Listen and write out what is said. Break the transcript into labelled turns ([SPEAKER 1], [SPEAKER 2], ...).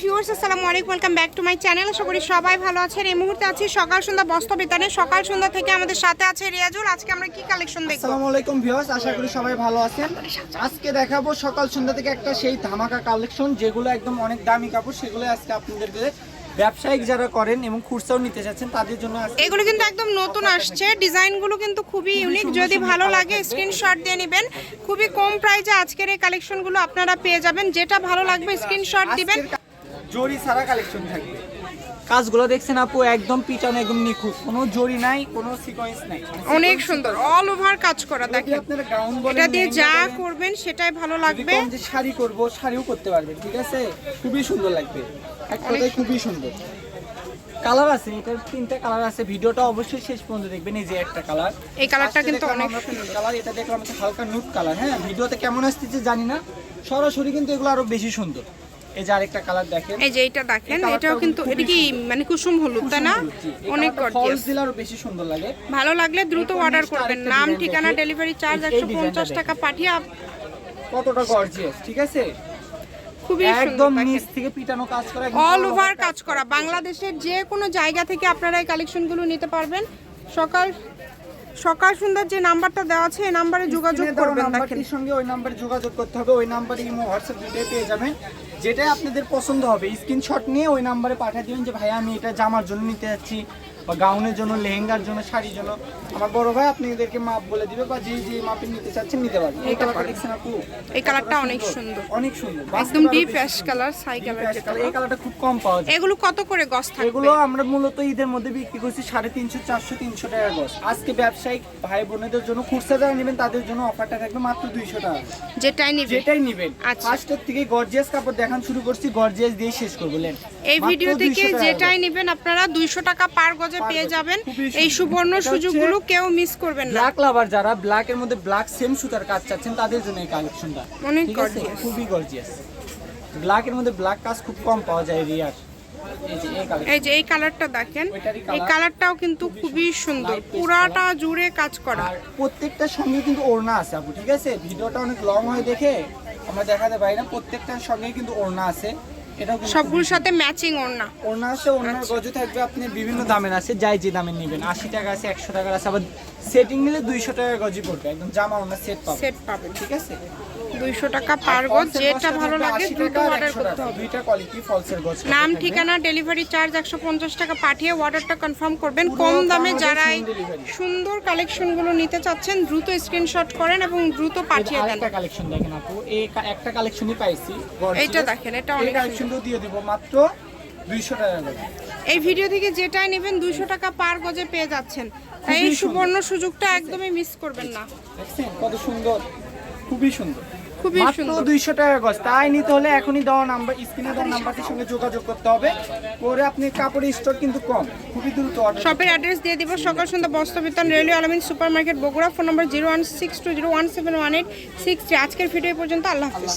[SPEAKER 1] Viewers আসসালামু আলাইকুম welcome back to my channel আশা করি সবাই ভালো আছেন। এই মুহূর্তে আছি সকাল সন্ধ্যা বস্ত্র বিতানে সকাল সন্ধ্যা থেকে আমাদের সাথে আছে রিয়াজুল। আজকে আমরা কি কালেকশন দেখব?
[SPEAKER 2] আসসালামু আলাইকুম ভিউয়ার্স আশা করি সবাই ভালো আছেন। আজকে দেখাবো সকাল সন্ধ্যা থেকে একটা সেই ধামাকা কালেকশন যেগুলো একদম অনেক দামি কাপড়। সেগুলো আজকে আপনাদেরকে ব্যবসায়িক যারা করেন এবং খুচরাও নিতে চাচ্ছেন তাদের জন্য
[SPEAKER 1] এগুলো কিন্তু একদম নতুন আসছে। ডিজাইনগুলো কিন্তু খুবই ইউনিক যদি ভালো লাগে। স্ক্রিনশট দিয়ে নেবেন। খুবই কম প্রাইসে আজকের এই কালেকশনগুলো আপনারা পেয়ে যাবেন। যেটা ভালো লাগবে স্ক্রিনশট দিবেন।
[SPEAKER 2] জরি ছাড়া কালেকশন থাকবে। কাজগুলো দেখছেন আপু একদম পিছনে একদম নিখুঁত। কোনো জরি নাই কোনো সিকোয়েন্স নাই।
[SPEAKER 1] অনেক সুন্দর অল ওভার কাজ করা দেখেন।
[SPEAKER 2] আপনারা গাউন বলেন
[SPEAKER 1] এটা দিয়ে যা করবেন সেটাই ভালো লাগবে।
[SPEAKER 2] যে শাড়ি করব শাড়িও করতে পারবেন ঠিক আছে? খুবই সুন্দর লাগবে। এক কথায় খুবই সুন্দর। কালার আছে এটার তিনটা কালার আছে। ভিডিওটা অবশ্যই শেষ পর্যন্ত দেখবেন এই যে একটা কালার
[SPEAKER 1] এই কালারটা কিন্তু অনেক
[SPEAKER 2] কালার এটা দেখলাম হচ্ছে হালকা নুট কালার হ্যাঁ ভিডিওতে কেমন আসতেছে জানি না। সরাসরি কিন্তু এগুলো আরও বেশি সুন্দর। এই যে আরেকটা কালার দেখেন।
[SPEAKER 1] এই যে এটা দেখেন এটাও কিন্তু এটা কি মানে কুসুম হলুদ তাই না? অনেক গর্জিয়াস
[SPEAKER 2] বেশি সুন্দর লাগে।
[SPEAKER 1] ভালো লাগলে দ্রুত অর্ডার করবেন। নাম ঠিকানা ডেলিভারি চার্জ
[SPEAKER 2] এই- এই
[SPEAKER 1] একশো
[SPEAKER 2] design টা
[SPEAKER 1] পঞ্চাশ টাকা পাঠিয়ে আপ-
[SPEAKER 2] কতটা গর্জিয়াস ঠিক আছে?
[SPEAKER 1] খুবই
[SPEAKER 2] একদম নিচ থেকে পিটানো কাজ করা
[SPEAKER 1] অল ওভার কাজ করা। বাংলাদেশের যে কোনো জায়গা থেকে আপনারা এই কালেকশনগুলো নিতে পারবেন। সকাল সকাল সুন্দর যে নাম্বারটা দেওয়া আছে এই নাম্বারে যোগাযোগ করবেন
[SPEAKER 2] নাম্বারটির সঙ্গে ওই নাম্বারে যোগাযোগ করতে হবে। ওই নাম্বারে ইমো হোয়াটসঅ্যাপ দুটোই পেয়ে যাবেন। যেটা আপনাদের পছন্দ হবে স্ক্রিনশট নিয়ে ওই নাম্বারে পাঠিয়ে দিবেন যে ভাই আমি এটা জামার জন্য নিতে যাচ্ছি। বা গাউনের জন্য লেহেঙ্গার জন্য শাড়ির জন্য। আমার বড় ভাই আপনাদেরকে মাপ বলে দিবে বা যে যে মাপে নিতে চাচ্ছেন নিতে পারবেন এই কালারটা দেখছেন আপু?
[SPEAKER 1] এই কালারটা অনেক সুন্দর।
[SPEAKER 2] অনেক সুন্দর।
[SPEAKER 1] একদম deep ash colour sky colour
[SPEAKER 2] এই কালারটা খুব কম পাওয়া যায়।
[SPEAKER 1] এগুলো কত করে গস থাকবে?
[SPEAKER 2] এগুলো আমরা মূলত ঈদের মধ্যে বিক্রি করছি সাড়ে তিনশো চারশো তিনশো টাকা গজ। আজকে ব্যবসায়িক ভাই বোনেদের জন্য খুচরা যারা নেবেন তাদের জন্য অফারটা থাকবে মাত্র দুইশো টাকা
[SPEAKER 1] যেটাই নিবে
[SPEAKER 2] যেটাই নিবেন।
[SPEAKER 1] আচ্ছা।
[SPEAKER 2] ফার্স্টের থেকে গর্জিয়াস কাপড় দেখান শুরু করছি গর্জিয়াস দিয়ে শেষ করব। লেন।
[SPEAKER 1] এই ভিডিও থেকে যেটাই। নেবেন আপনারা দুইশো টাকা পার গজে পেয়ে যাবেন। এই সুবর্ণ সুযোগগুলো কেউ মিস করবেন না।
[SPEAKER 2] ব্ল্যাক লাভার যারা ব্ল্যাক এর মধ্যে ব্ল্যাক সেম সুতার কাজ চাচ্ছেন তাদের জন্য এই কালেকশনটা
[SPEAKER 1] অনেক gorgeous।
[SPEAKER 2] খুবই গর্জিয়াস ব্ল্যাক এর মধ্যে ব্ল্যাক কাজ খুব কম পাওয়া যায় রিয়ার এই যে এই
[SPEAKER 1] কালারটা দেখেন। এই কালারটাও কিন্তু খুবই সুন্দর। পুরাটা জুড়ে কাজ করা।
[SPEAKER 2] প্রত্যেকটার সঙ্গে কিন্তু ওড়না আছে আপু ঠিক আছে? ভিডিওটা অনেক লং হয় দেখে। আমরা দেখাতে পারি না প্রত্যেকটার সঙ্গে কিন্তু ওড়না আছে।
[SPEAKER 1] সবগুলোর সাথে ম্যাচিং ওড়না।
[SPEAKER 2] ওড়না আছে ওড়নার
[SPEAKER 1] আচ্ছা।
[SPEAKER 2] গজ থাকবে আপনি বিভিন্ন দামের আছে যাই যে দামের নেবেন। আশি টাকা আছে একশো টাকার আছে আবার সেটিং নিলে দুইশো টাকা গজি পড়বে একদম জামা ওড়না সেট পাবে
[SPEAKER 1] সেট পাবেন।
[SPEAKER 2] ঠিক আছে?
[SPEAKER 1] দুইশো টাকা পার গজ যেটা ভালো লাগে
[SPEAKER 2] 80
[SPEAKER 1] দ্রুত অর্ডার করতে হবে। নাম ঠিকানা ডেলিভারি চার্জ একশো পঞ্চাশ টাকা পাঠিয়ে অর্ডারটা কনফার্ম করবেন। কম দামে যারা। সুন্দর কালেকশনগুলো নিতে চাচ্ছেন দ্রুত স্ক্রিনশট করেন এবং দ্রুত পাঠিয়ে দেন।
[SPEAKER 2] আরেকটা কালেকশন দেখেন আপু। এই একটা কালেকশনই পাইছি।
[SPEAKER 1] এইটা দেখেন, এটা অনেক
[SPEAKER 2] কালেকশনটাও দিয়ে দিব মাত্র দুইশো টাকা করে।
[SPEAKER 1] এই ভিডিও থেকে যেটাই নেবেন দুইশো টাকা পার গজে পেয়ে যাচ্ছেন। তাই এই সুবর্ণ সুযোগটা একদমই মিস করবেন না।
[SPEAKER 2] দেখছেন? কত সুন্দর। খুবই সুন্দর।
[SPEAKER 1] খুবই সুন্দর।
[SPEAKER 2] দুইশো টাকা গজ। তাই নিতে হলে এখনই দেওয়া নাম্বার স্ক্রিনে দেওয়া নাম্বারটির সঙ্গে যোগাযোগ করতে হবে। পরে আপনি কাপড়ের স্টক কিন্তু কম খুবই দ্রুত অর্ডার
[SPEAKER 1] শপের অ্যাড্রেস দিয়ে দিব সকাল সন্ধ্যা বস্ত্র বিতান railway Almin super market Bogura. Phone number zero one six two zero one seven one eight six three. আজকের ভিডিও পর্যন্ত আল্লাহ হাফিজ।